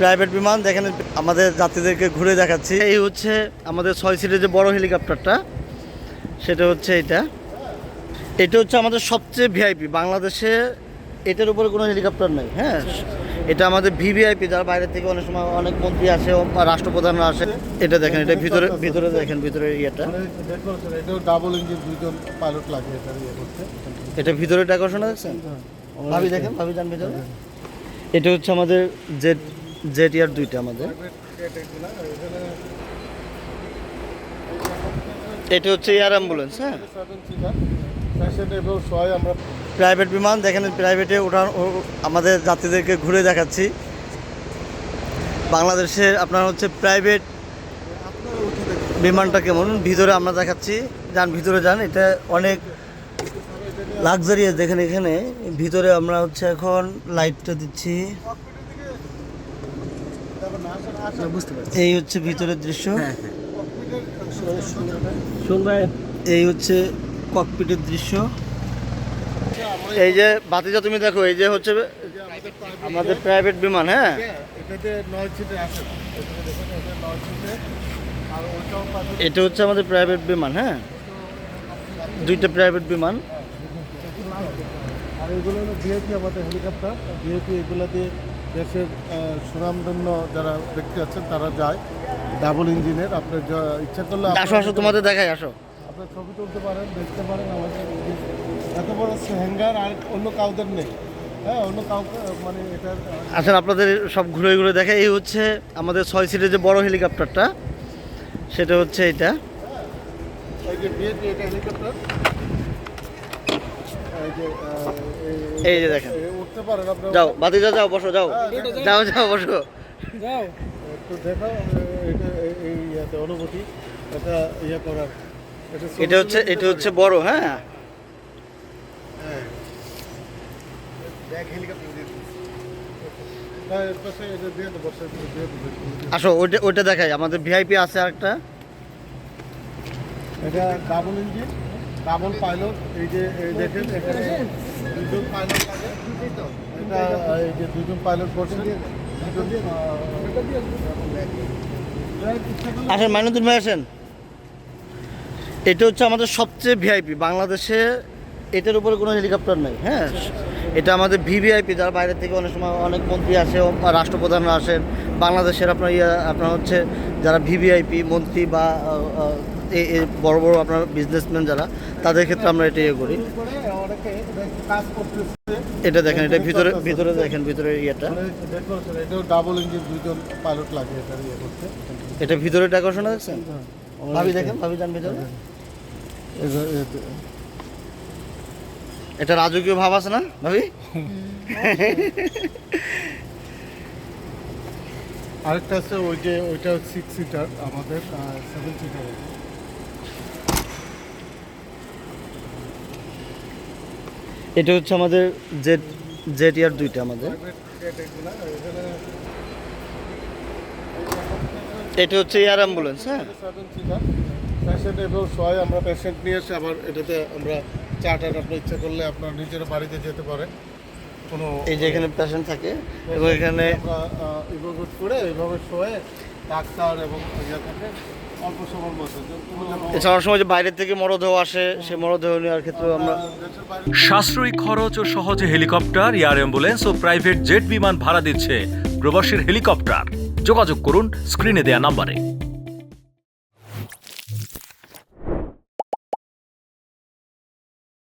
Private বিমান দেখেন আমাদের যাত্রীদেরকে ঘুরে দেখাচ্ছি। এই হচ্ছে আমাদের ছয় সিটের যে বড় হেলিকপ্টারটা সেটা হচ্ছে এটা। এটা হচ্ছে আমাদের সবচেয়ে ভিআইপি বাংলাদেশে এটার উপরে কোনো হেলিকপ্টার নেই হ্যাঁ? এটা আমাদের ভিভিআইপি যারা বাইরে থেকে অনেক সময় অনেক মন্ত্রী আসে রাষ্ট্রপ্রধানরা আসে। এটা দেখেন এটা ভিতরে ভিতরে দেখেন ভিতরে ইয়েটা। ডাবল ইঞ্জিন দুইজন পাইলট লাগে এটা ভিতরে ডেকোরেশন দেখছেন ভাবি দেখেন ভাবি যান ভিতরে। এটা হচ্ছে আমাদের জেড জেড ইয়ার দুইটা আমাদের। এটা হচ্ছে এয়ার অ্যাম্বুলেন্স হ্যাঁ? প্রাইভেট বিমান, দেখেন প্রাইভেটে ওঠার ও- আমাদের যাত্রীদেরকে ঘুরে দেখাচ্ছি। বাংলাদেশের আপনার হচ্ছে প্রাইভেট বিমানটা কেমন? ভিতরে আমরা দেখাচ্ছি। যান, ভিতরে যান, এটা অনেক লাক্সারিয়াস, দেখেন এখানে। ভিতরে আমরা হচ্ছে এখন লাইটটা দিচ্ছি। এই হচ্ছে ভিতরের দৃশ্য। শুনবেন এই হচ্ছে ককপিটের দৃশ্য। এই যে বাতিজা তুমি দেখো এই যে হচ্ছে আমাদের প্রাইভেট বিমান হ্যাঁ? এটা হচ্ছে আমাদের প্রাইভেট বিমান হ্যাঁ? দুইটা প্রাইভেট বিমান। আর এগুলো হলো আমাদের হেলিকপ্টার ভিআইপি এগুলোতে দেশের সুনামধন্য যারা ব্যক্তি আছেন তারা যায়। ডাবল ইঞ্জিনের আপনার ইচ্ছা করলে আসো আসো তোমাদের দেখাই আসো। আপনার ছবি তুলতে পারেন দেখতে পারেন আমাদের এত বড় হ্যাঙ্গার আর অন্য কাউদের নেই। হ্যাঁ অন্য কাউকে মানে এটা আসেন আপনাদের সব ঘুরে ঘুরে দেখে এই হচ্ছে আমাদের ছয় সিটের যে বড় হেলিকপ্টারটা সেটা হচ্ছে এটা এই যে দেখেন। যাও বাতিজা যাও বসো যাও। যাও যাও বসো। যাও। একটু দেখাও এটা এই- ইয়াতে অনুভূতি এটা ইয়ে করার এটা হচ্ছে এটা হচ্ছে বড় হ্যাঁ। হ্যাঁ। হ্যাঁ আসো ওইটা ওইটা দেখাই আমাদের ভিআইপি আছে আরেকটা। এটা ডাবল ইঞ্জিন ডাবল পাইলট এই যে দেখেন দুজন পাইলট এটা, এই যে দুজন পাইলট করছেন। আসেন, মাইনুদ্দিন ভাই আসেন। এটা হচ্ছে আমাদের সবচেয়ে ভিআইপি বাংলাদেশে এটার উপরে কোনো হেলিকপ্টার নেই হ্যাঁ? এটা আমাদের ভিভিআইপি যারা বাইরে থেকে অনেক সময় অনেক মন্ত্রী আসে রাষ্ট্রপ্রধানরা আসেন। বাংলাদেশের আপনার ইয়ে আপনার হচ্ছে যারা ভিভিআইপি মন্ত্রী বা বড় বড় আপনার বিজনেসম্যান যারা, তাদের ক্ষেত্রে আমরা এটা ইয়ে করি। এটা দেখেন, এটা ভিতরে ভিতরে দেখেন ভিতরে ইয়েটা। ডাবল ইঞ্জিন দুজন পাইলট লাগে এটা ইয়ে করতে এটা ভিতরে ডেকোরেশন দেখছেন ভাবি দেখেন, ভাবি যান ভিতরে। এটা রাজকীয় ভাব আছে না, ভাবি? আরেকটা আছে, ওই যে ওইটা সিক্স সিটার আমাদের সেভেন সিটার এটা হচ্ছে আমাদের জেড জেড ইয়ার দুইটা আমাদের। এটা হচ্ছে এয়ার অ্যাম্বুলেন্স হ্যাঁ? পেশেন্ট এবং ছয় আমরা পেশেন্ট নিয়ে এসে আবার এটাতে আমরা চার্টার আপনার ইচ্ছা করলে আপনার নিজের বাড়িতে যেতে পারেন কোনো এই যে এখানে পেশেন্ট থাকে, এবং এখানে করে এইভাবে শোয়ে ডাক্তার এবং ইয়ে থাকে অল্প সময়ের মধ্যে। এছাড়া সময় যে বাইরে থেকে মরদেহ আসে সেই মরদেহ নেওয়ার ক্ষেত্রে আমরা সাশ্রয়ী খরচ ও সহজে হেলিকপ্টার এয়ার অ্যাম্বুলেন্স ও প্রাইভেট জেট বিমান ভাড়া দিচ্ছে প্রবাসীর হেলিকপ্টার। যোগাযোগ করুন স্ক্রিনে দেয়া নাম্বারে।